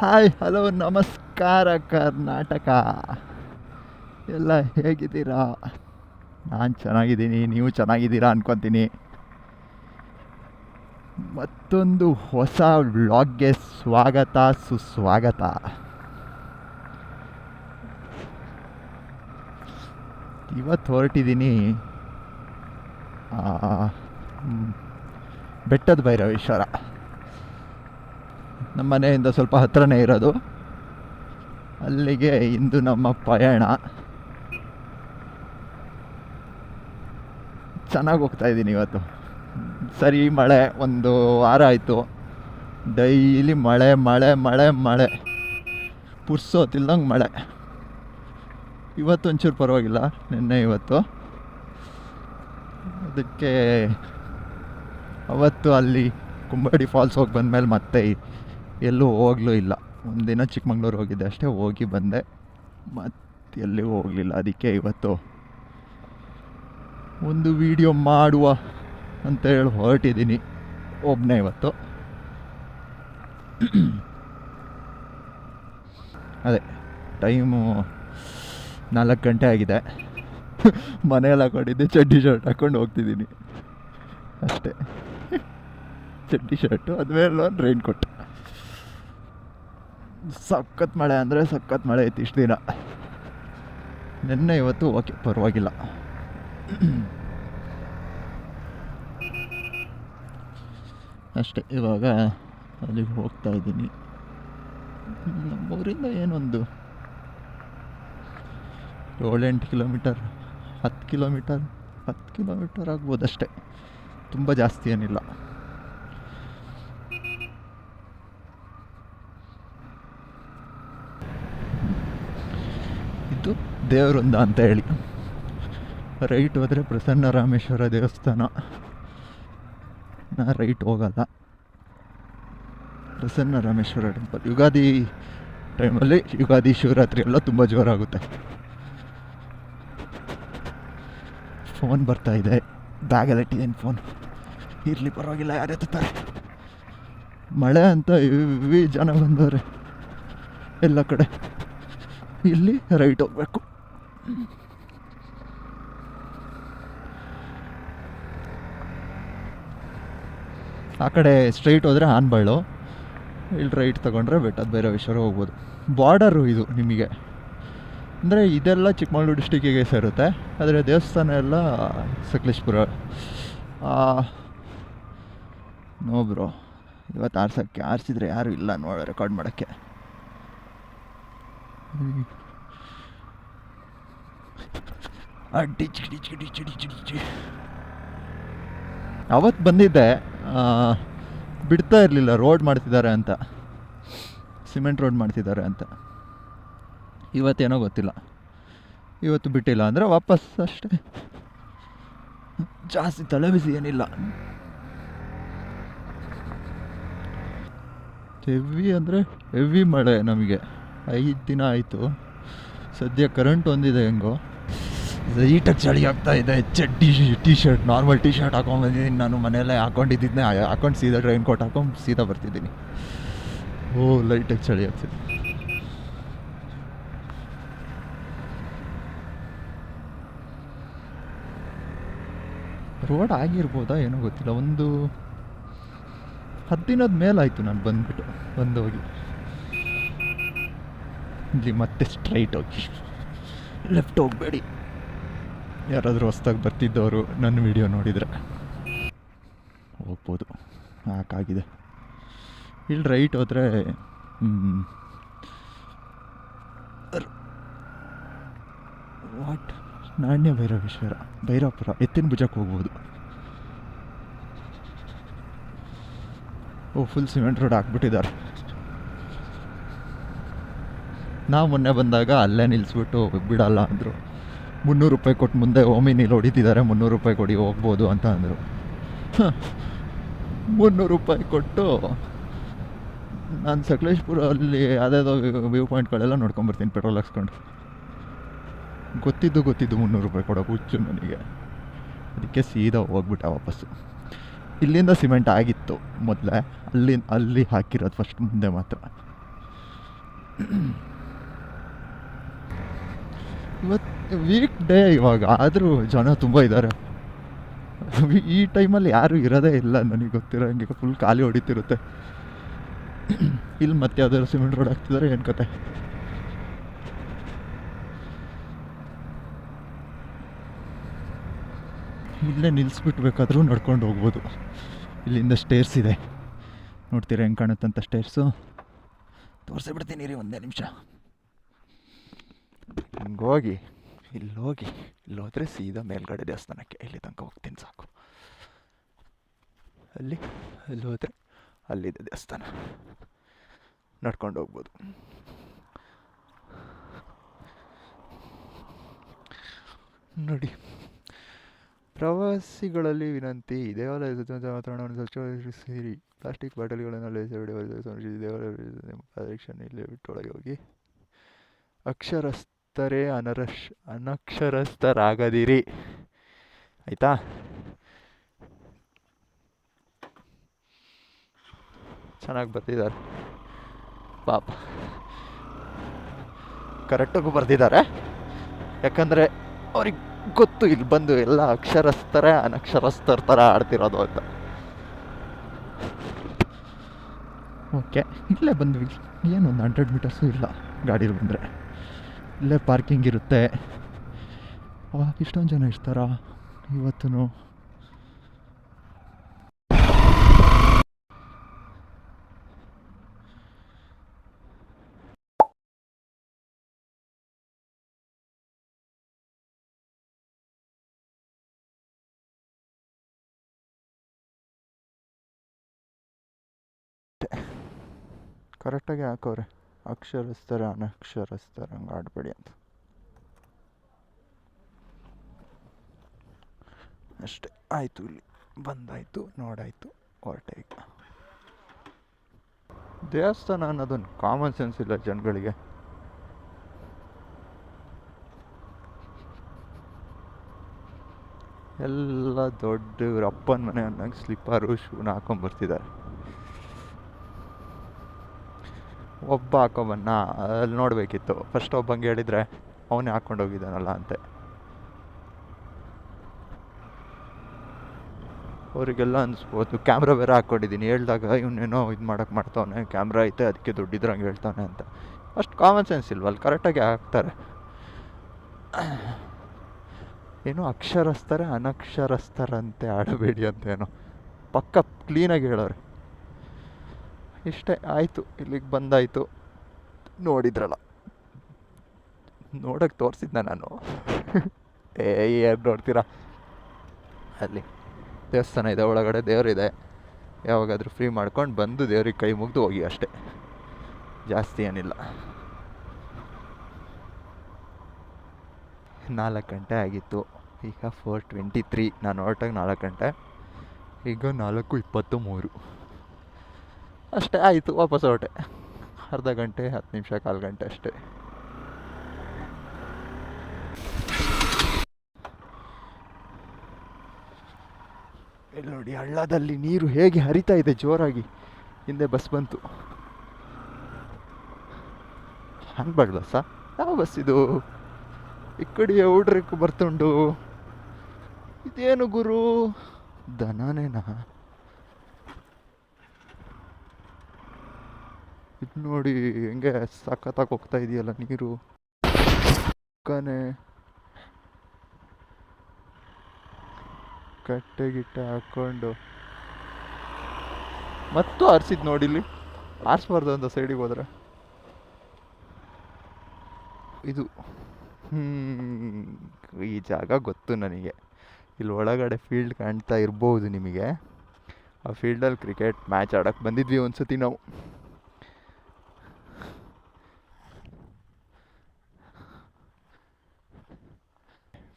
Hi hello ನಮಸ್ಕಾರ ಕರ್ನಾಟಕ. ಎಲ್ಲ ಹೇಗಿದ್ದೀರಾ? ನಾನು ಚೆನ್ನಾಗಿದ್ದೀನಿ, ನೀವು ಚೆನ್ನಾಗಿದ್ದೀರಾ ಅಂದ್ಕೊತೀನಿ ಮತ್ತೊಂದು ಹೊಸ ವ್ಲಾಗ್ಗೆ ಸ್ವಾಗತ, ಸುಸ್ವಾಗತ. ಇವತ್ತು ಹೊರಟಿದ್ದೀನಿ ಬೆಟ್ಟದ ಭೈರವೇಶ್ವರ. ನಮ್ಮ ಮನೆಯಿಂದ ಸ್ವಲ್ಪ ಹತ್ರನೇ ಇರೋದು. ಅಲ್ಲಿಗೆ ಇಂದು ನಮ್ಮ ಪಯಣ. ಚೆನ್ನಾಗಿ ಹೋಗ್ತಾ ಇದ್ದೀನಿ ಇವತ್ತು. ಸರಿ, ಮಳೆ ಒಂದು ವಾರ ಆಯಿತು. ಡೈಲಿ ಮಳೆ ಮಳೆ ಮಳೆ ಮಳೆ. ಪುರ್ಸೋತಿಲ್ದಂಗೆ ಮಳೆ. ಇವತ್ತು ಒಂಚೂರು ಪರವಾಗಿಲ್ಲ, ನಿನ್ನೆ, ಇವತ್ತು. ಅದಕ್ಕೆ ಅವತ್ತು ಅಲ್ಲಿ ಕುಂಬಡಿ ಫಾಲ್ಸ್ ಹೋಗಿ ಬಂದಮೇಲೆ ಮತ್ತೆ ಎಲ್ಲೂ ಹೋಗ್ಲೂ ಇಲ್ಲ. ಒಂದಿನ ಚಿಕ್ಕಮಂಗ್ಳೂರು ಹೋಗಿದ್ದೆ ಅಷ್ಟೇ, ಹೋಗಿ ಬಂದೆ. ಮತ್ತೆ ಎಲ್ಲಿಗೂ ಹೋಗಲಿಲ್ಲ ಅದಕ್ಕೆ ಇವತ್ತು. ಒಂದು ವಿಡಿಯೋ ಮಾಡುವ ಅಂತ ಹೇಳಿ ಹೊರಟಿದ್ದೀನಿ ಒಬ್ಬನೇ ಇವತ್ತು. ಅದೇ, ಟೈಮು ನಾಲ್ಕು ಗಂಟೆ ಆಗಿದೆ. ಮನೆಯಲ್ಲಿ ಹಾಕೊಂಡಿದ್ದೆ ಚಡ್ಡಿ ಶರ್ಟ್ ಹಾಕ್ಕೊಂಡು ಹೋಗ್ತಿದ್ದೀನಿ ಅಷ್ಟೇ. ಚಡ್ಡಿ ಶರ್ಟು ಅದ್ಮೇಲೆ ಮೇಲೆ ರೈನ್ ಕೋಟ್ ಸಖತ್ ಮಳೆ ಅಂದರೆ ಸಖತ್ ಮಳೆ ಐತಿ ಇಷ್ಟು ದಿನ. ನಿನ್ನೆ ಇವತ್ತು ಓಕೆ, ಪರವಾಗಿಲ್ಲ. ಅಷ್ಟೇ, ಇವಾಗ ಅಲ್ಲಿಗೆ ಹೋಗ್ತಾ ಇದ್ದೀನಿ. ನಮ್ಮೂರಿಂದ ಏನೊಂದು? ಏಳೆಂಟು ಕಿಲೋಮೀಟರ್, ಹತ್ತು ಕಿಲೋಮೀಟರ್ ಹತ್ತು ಕಿಲೋಮೀಟರ್ ಆಗ್ಬೋದು ಅಷ್ಟೇ ತುಂಬ ಜಾಸ್ತಿ ಏನಿಲ್ಲ. ಇದು ದೇವರೊಂದ ಅಂತ ಹೇಳಿ. ರೈಟ್ ಹೋದರೆ ಪ್ರಸನ್ನ ರಾಮೇಶ್ವರ ದೇವಸ್ಥಾನ. ನಾ ರೈಟ್ ಹೋಗಲ್ಲ. ಪ್ರಸನ್ನ ರಾಮೇಶ್ವರ ಟೆಂಪಲ್ ಯುಗಾದಿ ಟೈಮಲ್ಲಿ ಯುಗಾದಿ ಶಿವರಾತ್ರಿ ಎಲ್ಲ ತುಂಬ ಜೋರಾಗುತ್ತೆ. ಫೋನ್ ಬರ್ತಾ ಇದೆ. ಬ್ಯಾಗಲ್ಲಿ ಇಟ್ಟಿದ್ದೇನೆ ಫೋನ್ ಇರಲಿ ಪರವಾಗಿಲ್ಲ, ಯಾರು ಎತ್ತುತ್ತಾರೆ? ಮಳೆ ಅಂತ ಇವಿ ಜನ ಬಂದವ್ರೆ. ಎಲ್ಲ ಕಡೆ. ಇಲ್ಲಿ ರೈಟ್ ಹೋಗ್ಬೇಕು. ಆ ಕಡೆ ಸ್ಟ್ರೈಟ್ ಹೋದರೆ ಆನ್ಬಾಳು ಇಲ್ಲಿ ರೈಟ್ ತಗೊಂಡ್ರೆ ಬೆಟ್ಟದ ಭೈರವೇಶ್ವರ ಹೋಗ್ಬೋದು. ಬಾರ್ಡರು ಇದು ನಿಮಗೆ. ಅಂದರೆ ಇದೆಲ್ಲ ಚಿಕ್ಕಮಗಳೂರು ಡಿಸ್ಟಿಕ್ಕಿಗೆ ಸೇರುತ್ತೆ. ಆದರೆ ದೇವಸ್ಥಾನ ಎಲ್ಲ ಸಕಲೇಶ್ಪುರ. ನೋ ಬ್ರೋ ಇವತ್ತು ಆರ್ಸೋಕ್ಕೆ ಆರಿಸಿದ್ರೆ ಯಾರೂ ಇಲ್ಲ ನೋಡೋ ರೆಕಾರ್ಡ್ ಮಾಡೋಕ್ಕೆ. ಡಿಚ್ ಡಿಚ್ ಡಿಚ್ ಡಿಚ್ ಡಿಚ್. ಅವತ್ತು ಬಂದಿದ್ದೆ ಬಿಡ್ತಾ ಇರಲಿಲ್ಲ ರೋಡ್ ಮಾಡ್ತಿದ್ದಾರೆ ಅಂತ. ಸಿಮೆಂಟ್ ರೋಡ್ ಮಾಡ್ತಿದ್ದಾರೆ ಅಂತ. ಇವತ್ತೇನೋ ಗೊತ್ತಿಲ್ಲ. ಇವತ್ತು ಬಿಟ್ಟಿಲ್ಲ ಅಂದರೆ ವಾಪಸ್ ಅಷ್ಟೇ. ಜಾಸ್ತಿ ತಲೆ ಬಿಸಿ ಏನಿಲ್ಲ. ಹೆವಿ ಅಂದರೆ ಹೆವಿ ಮಳೆ ನಮಗೆ. ಐದು ದಿನ ಆಯಿತು. ಸದ್ಯ ಕರೆಂಟ್ ಒಂದಿದೆ ಹೆಂಗೋ. ಲೈಟಾಗಿ ಚಳಿ ಆಗ್ತಾ ಇದೆ ಚಡ್ಡಿ T shirt normal T shirt ಹಾಕೊಂಡ್ಬಂದಿದ್ದೀನಿ. ನಾನು ಮನೆಯಲ್ಲೇ ಹಾಕೊಂಡಿದ್ದಿದ್ದೆ ಹಾಕೊಂಡು ಸೀದಾ ರೈನ್ ಕೋಟ್ ಹಾಕೊಂಡು ಸೀದಾ ಬರ್ತಿದ್ದೀನಿ. ಓ ಲೈಟಾಗಿ ಚಳಿ ಆಗ್ತಿದೆ. ರೋಡ್ ಆಗಿರ್ಬೋದಾ ಏನೋ ಗೊತ್ತಿಲ್ಲ. ಒಂದು ಹತ್ತು ದಿನದ ಮೇಲಾಯಿತು ನಾನು ಬಂದ್ಬಿಟ್ಟು. ಬಂದು ಹೋಗಿ. ಇಲ್ಲಿ ಮತ್ತೆ ಸ್ಟ್ರೈಟ್ ಹೋಗಿ. ಲೆಫ್ಟ್ ಹೋಗಬೇಡಿ. ಯಾರಾದರೂ ಹೊಸ್ದಾಗಿ ಬರ್ತಿದ್ದವರು ನನ್ನ ವಿಡಿಯೋ ನೋಡಿದರೆ. ಹೋಗ್ಬೋದು. ಹಾಕಾಗಿದೆ ಇಲ್ಲಿ ರೈಟ್ ಹೋದರೆ ವಾಟ್ ನಾಣ್ಯ ಭೈರವೇಶ್ವರ. ಭೈರಾಪುರ. ಎತ್ತಿನ ಭುಜಕ್ಕೆ ಹೋಗ್ಬೋದು. ಓ ಫುಲ್ ಸಿಮೆಂಟ್ ರೋಡ್ ಹಾಕ್ಬಿಟ್ಟಿದ್ದಾರೆ. ನಾವು ಮೊನ್ನೆ ಬಂದಾಗ ಅಲ್ಲೇ ನಿಲ್ಲಿಸ್ಬಿಟ್ಟು ಬಿಡಲ್ಲ ಅಂದರು. ಮುನ್ನೂರು ರೂಪಾಯಿ ಕೊಟ್ಟು ಮುಂದೆ ಓಮಿನಿಲಿ ಹೊಡಿತಿದ್ದಾರೆ ಮುನ್ನೂರು ರೂಪಾಯಿ ಕೊಡಿ, ಹೋಗ್ಬೋದು ಅಂತ ಅಂದರು. ಮುನ್ನೂರು ರೂಪಾಯಿ ಕೊಟ್ಟು ನಾನು ಸಕಲೇಶ್ಪುರಲ್ಲಿ ಯಾವುದಾದ್ರು ವ್ಯೂ ಪಾಯಿಂಟ್ಗಳೆಲ್ಲ ನೋಡ್ಕೊಂಬರ್ತೀನಿ ಪೆಟ್ರೋಲ್ ಹಾಕ್ಸ್ಕೊಂಡು. ಗೊತ್ತಿದ್ದು ಗೊತ್ತಿದ್ದು ಮುನ್ನೂರು ರೂಪಾಯಿ ಕೊಡೋ ಹುಚ್ಚು ನನಗೆ ಅದಕ್ಕೆ ಸೀದಾ ಹೋಗ್ಬಿಟ್ಟೆ ವಾಪಸ್ಸು. ಇಲ್ಲಿಂದ ಸಿಮೆಂಟ್ ಆಗಿತ್ತು ಮೊದಲೇ, ಅಲ್ಲಿ ಅಲ್ಲಿ ಹಾಕಿರೋದು ಫಸ್ಟ್ ಮುಂದೆ ಮಾತ್ರ. ಇವತ್ತು ವೀಕ್ ಡೇ ಇವಾಗ, ಆದರೂ ಜನ ತುಂಬ ಇದ್ದಾರೆ ಈ ಟೈಮಲ್ಲಿ ಯಾರೂ ಇರೋದೇ ಇಲ್ಲ ನನಗೆ ಗೊತ್ತಿರೋ ಹಂಗೆ ಫುಲ್ ಖಾಲಿ ಹೊಡಿತಿರುತ್ತೆ. ಇಲ್ಲಿ ಮತ್ತೆ ಯಾವ್ದಾದ್ರು ಸಿಮೆಂಟ್ ರೋಡ್ ಹಾಕ್ತಿದ್ದಾರೆ ಏನು ಕತೆ? ಇಲ್ಲೇ ನಿಲ್ಲಿಸ್ಬಿಟ್ಬೇಕಾದ್ರೂ ನಡ್ಕೊಂಡು ಹೋಗ್ಬೋದು. ಇಲ್ಲಿಂದ ಸ್ಟೇರ್ಸ್ ಇದೆ. ನೋಡ್ತೀರಾ ಹೆಂಗೆ ಕಾಣುತ್ತಂತ ಸ್ಟೇರ್ಸು ತೋರಿಸಿ ಬಿಡ್ತೀನಿ ರೀ ಒಂದೇ ನಿಮಿಷ. ಹಿಂಗೋಗಿ ಇಲ್ಲಿ ಹೋಗಿ ಇಲ್ಲಿ ಹೋದರೆ ಸೀದಾ ಮೇಲ್ಗಡೆ ದೇವಸ್ಥಾನಕ್ಕೆ. ಇಲ್ಲಿ ತನಕ ಹೋಗ್ತೀನಿ ಸಾಕು. ಅಲ್ಲಿ ಅಲ್ಲಿ ಹೋದರೆ ಅಲ್ಲಿದೆ ದೇವಸ್ಥಾನ. ನಡ್ಕೊಂಡು ಹೋಗ್ಬೋದು. ನೋಡಿ, ಪ್ರವಾಸಿಗಳಲ್ಲಿ ವಿನಂತಿ. ದೇವಾಲಯ ವಾತಾವರಣವನ್ನು ಸ್ವಚ್ಛವಾಗಿರಿಸಿರಿ ಪ್ಲಾಸ್ಟಿಕ್ ಬಾಟಲಿಗಳನ್ನು ದೇವಾಲಯ ಸಂರಕ್ಷಿಸಿ ಇಲ್ಲಿ ಬಿಟ್ಟೊಳಗೆ ಹೋಗಿ. ಅಕ್ಷರಸ್ಥರೇ ಅನರಶ್ ಅನಕ್ಷರಸ್ಥರಾಗದಿರಿ. ಆಯಿತಾ? ಚೆನ್ನಾಗಿ ಬರ್ತಿದ್ದಾರೆ ಪಾಪ. ಕರೆಕ್ಟಾಗೂ ಬರ್ತಿದ್ದಾರೆ ಯಾಕಂದರೆ ಅವ್ರಿಗೆ ಗೊತ್ತು ಇಲ್ಲಿ ಬಂದು ಎಲ್ಲ ಅಕ್ಷರಸ್ಥರೇ ಅನಕ್ಷರಸ್ಥರ ಥರ ಆಡ್ತಿರೋದು ಅಂತ. ಓಕೆ. ಇಲ್ಲೇ ಬಂದ್ವಿ. ಏನು ಒಂದು ಹಂಡ್ರೆಡ್ ಮೀಟರ್ಸು ಇಲ್ಲ ಗಾಡೀಲಿ ಬಂದರೆ. ಇಲ್ಲೇ ಪಾರ್ಕಿಂಗ್ ಇರುತ್ತೆ. ಇಷ್ಟೊಂದು ಜನ ಇರ್ತಾರಾ? ಇವತ್ತೂ ಕರೆಕ್ಟಾಗಿ ಹಾಕವ್ರೆ ಅಕ್ಷರಸ್ಥರ ಅನಕ್ಷರಸ್ಥರ ಹಂಗೆ ಆಡಬೇಡಿ ಅಂತ. ಅಷ್ಟೇ, ಆಯಿತು ಇಲ್ಲಿ. ಬಂದಾಯಿತು, ನೋಡಾಯಿತು ಹೊರಟೆ ಈಗ. ದೇವಸ್ಥಾನ ಅನ್ನೋದೊಂದು ಕಾಮನ್ ಸೆನ್ಸ್ ಇಲ್ಲ ಜನಗಳಿಗೆ. ಎಲ್ಲ ದೊಡ್ಡ ಅಪ್ಪನ ಮನೆ ಅನ್ನಂಗೆ ಸ್ಲಿಪ್ಪರು ಶೂನ ಹಾಕೊಂಬರ್ತಿದ್ದಾರೆ. ಒಬ್ಬ ಹಾಕೊಂಬನ್ನ ಅಲ್ಲಿ ನೋಡಬೇಕಿತ್ತು. ಫಸ್ಟ್ ಒಬ್ಬಂಗೆ ಹೇಳಿದರೆ, ಅವನೇ ಹಾಕ್ಕೊಂಡು ಹೋಗಿದ್ದಾನಲ್ಲ ಅಂತೆ. ಅವರಿಗೆಲ್ಲ ಅನಿಸ್ಬೋದು ಕ್ಯಾಮ್ರಾ ಬೇರೆ ಹಾಕ್ಕೊಂಡಿದ್ದೀನಿ ಹೇಳಿದಾಗ, ಇವನೇನೋ ಇದು ಮಾಡೋಕೆ ಮಾಡ್ತಾವನೆ ಕ್ಯಾಮ್ರಾ ಐತೆ ಅದಕ್ಕೆ ದುಡ್ಡಿದ್ರಂಗೆ ಹೇಳ್ತಾನೆ ಅಂತ. ಅಷ್ಟು ಕಾಮನ್ ಸೆನ್ಸ್ ಇಲ್ವಲ್ಲ ಕರೆಕ್ಟಾಗಿ ಹಾಕ್ತಾರೆ. ಏನೋ ಅಕ್ಷರಸ್ಥರೇ ಅನಕ್ಷರಸ್ಥರಂತೆ ಆಡಬೇಡಿ ಅಂತ ಏನೋ ಪಕ್ಕ ಕ್ಲೀನಾಗಿ ಹೇಳೋರೆ. ಇಷ್ಟೇ ಆಯಿತು, ಇಲ್ಲಿಗೆ ಬಂದಾಯಿತು. ನೋಡಿದ್ರಲ್ಲ. ನೋಡೋಕೆ ತೋರಿಸಿದ್ನ ನಾನು. ಏ, ಏನು ನೋಡ್ತೀರಾ? ಅಲ್ಲಿ ದೇವಸ್ಥಾನ ಇದೆ, ಒಳಗಡೆ ದೇವರಿದೆ ಯಾವಾಗಾದರೂ ಫ್ರೀ ಮಾಡ್ಕೊಂಡು ಬಂದು ದೇವ್ರಿಗೆ ಕೈ ಮುಗಿದು ಹೋಗಿ ಅಷ್ಟೇ. ಜಾಸ್ತಿ ಏನಿಲ್ಲ. ನಾಲ್ಕು ಗಂಟೆ ಆಗಿತ್ತು. ಈಗ ಫೋರ್ ಟ್ವೆಂಟಿ ತ್ರೀ ನಾನು ಹೊರಟಾಗ ನಾಲ್ಕು ಗಂಟೆ. ಈಗ ನಾಲ್ಕು ಇಪ್ಪತ್ತು ಮೂರು. ಅಷ್ಟೇ, ಆಯಿತು, ವಾಪಸ್ ಹೊರಟೆ. ಅರ್ಧ ಗಂಟೆ, ಹತ್ತು ನಿಮಿಷ, ಕಾಲು ಗಂಟೆ ಅಷ್ಟೇ. ಇಲ್ಲಿ ನೋಡಿ, ಹಳ್ಳದಲ್ಲಿ ನೀರು ಹೇಗೆ ಹರಿತಾ ಇದೆ ಜೋರಾಗಿ. ಹಿಂದೆ ಬಸ್ ಬಂತು. ಅನ್ಬಾರ್ದ ಸಾ? ಯಾವ ಬಸ್ ಇದು? ಈ ಕಡೆ ಬರ್ತುಂಡು ಇದೇನು ಗುರು? ದನನೇನಾ ಇದು ನೋಡಿ ಹೆಂಗೆ ಸಖತ್ತಾಗಿ ಹೋಗ್ತಾ ಇದೆಯಲ್ಲ ನೀರು? ಕನೆ ಕಟ್ಟೆ ಗಿಟ್ಟೆ ಹಾಕ್ಕೊಂಡು. ಮತ್ತು ಆರಿಸಿದ್ ನೋಡಿಲ್ಲಿ. ಆರಿಸ್ಬಾರ್ದು ಅಂತ ಸೈಡಿಗೆ ಹೋದ್ರೆ. ಇದು ಈ ಜಾಗ ಗೊತ್ತು ನನಗೆ. ಇಲ್ಲಿ ಒಳಗಡೆ ಫೀಲ್ಡ್ ಕಾಣ್ತಾ ಇರ್ಬೋದು ನಿಮಗೆ. ಆ ಫೀಲ್ಡಲ್ಲಿ ಕ್ರಿಕೆಟ್ ಮ್ಯಾಚ್ ಆಡೋಕ್ಕೆ ಬಂದಿದ್ವಿ ಒಂದು ಸತಿ ನಾವು.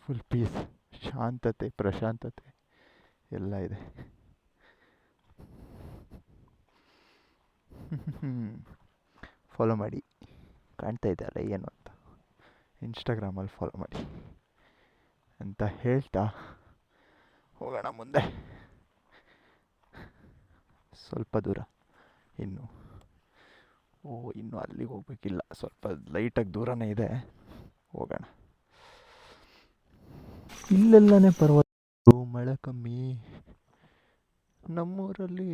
ಫುಲ್ ಪೀಸ್ ಶಾಂತತೆ, ಪ್ರಶಾಂತತೆ, ಎಲ್ಲ ಇದೆ. ಫಾಲೋ ಮಾಡಿ. ಕಾಣ್ತಾ ಇದೆ ಅಲ್ಲ ಏನು ಅಂತ. ಇನ್ಸ್ಟಾಗ್ರಾಮಲ್ಲಿ ಫಾಲೋ ಮಾಡಿ. ಅಂತ ಹೇಳ್ತಾ ಹೋಗೋಣ ಮುಂದೆ. ಸ್ವಲ್ಪ ದೂರ. ಇನ್ನು, ಓ, ಇನ್ನು ಅಲ್ಲಿಗೆ ಹೋಗ್ಬೇಕಿಲ್ಲ. ಸ್ವಲ್ಪ ಲೈಟಾಗಿ ದೂರನೇ ಇದೆ. ಹೋಗೋಣ. ಇಲ್ಲೆಲ್ಲನೇ ಪರ್ವತ ಮಳೆ ಕಮ್ಮಿ. ನಮ್ಮೂರಲ್ಲಿ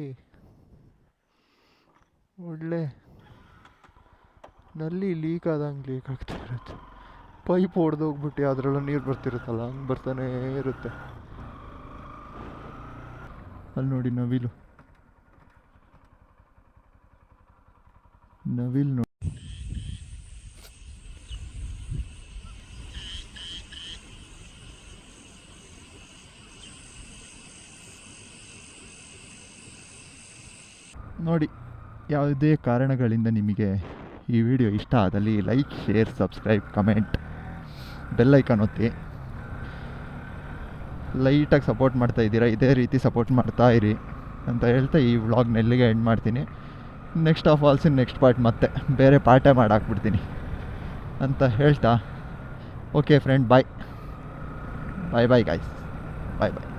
ಒಳ್ಳೆ ನಲ್ಲಿ ಲೀಕ್ ಆದಂಗೆ ಲೀಕ್ ಆಗ್ತಾ ಇರುತ್ತೆ. ಪೈಪ್ ಹೊಡೆದೋಗ್ಬಿಟ್ಟು ಅದರಲ್ಲ ನೀರು ಬರ್ತಿರುತ್ತಲ್ಲ, ಹಂಗೆ ಬರ್ತಾನೇ ಇರುತ್ತೆ. ಅಲ್ಲಿ ನೋಡಿ ನವಿಲು. ನವಿಲು ನೋಡಿ. ನೋಡಿ, ಯಾವುದೇ ಕಾರಣಗಳಿಂದ ನಿಮಗೆ ಈ ವಿಡಿಯೋ ಇಷ್ಟ ಆದಲ್ಲಿ like share subscribe comment bell icon ಒತ್ತಿ. ಲೈಟಾಗಿ ಸಪೋರ್ಟ್ ಮಾಡ್ತಾ ಇದ್ದೀರಾ? ಇದೇ ರೀತಿ ಸಪೋರ್ಟ್ ಮಾಡ್ತಾ ಇರಿ ಅಂತ ಹೇಳ್ತಾ ಈ ವ್ಲಾಗ್ ನೆಲ್ಲಿಗೆ ಎಂಡ್ ಮಾಡ್ತೀನಿ. Next of also next part ಮತ್ತೆ ಬೇರೆ ಪಾಠ ಮಾಡಾಕ್ಬಿಡ್ತೀನಿ ಅಂತ ಹೇಳ್ತಾ. Okay friend bye bye bye guys bye bye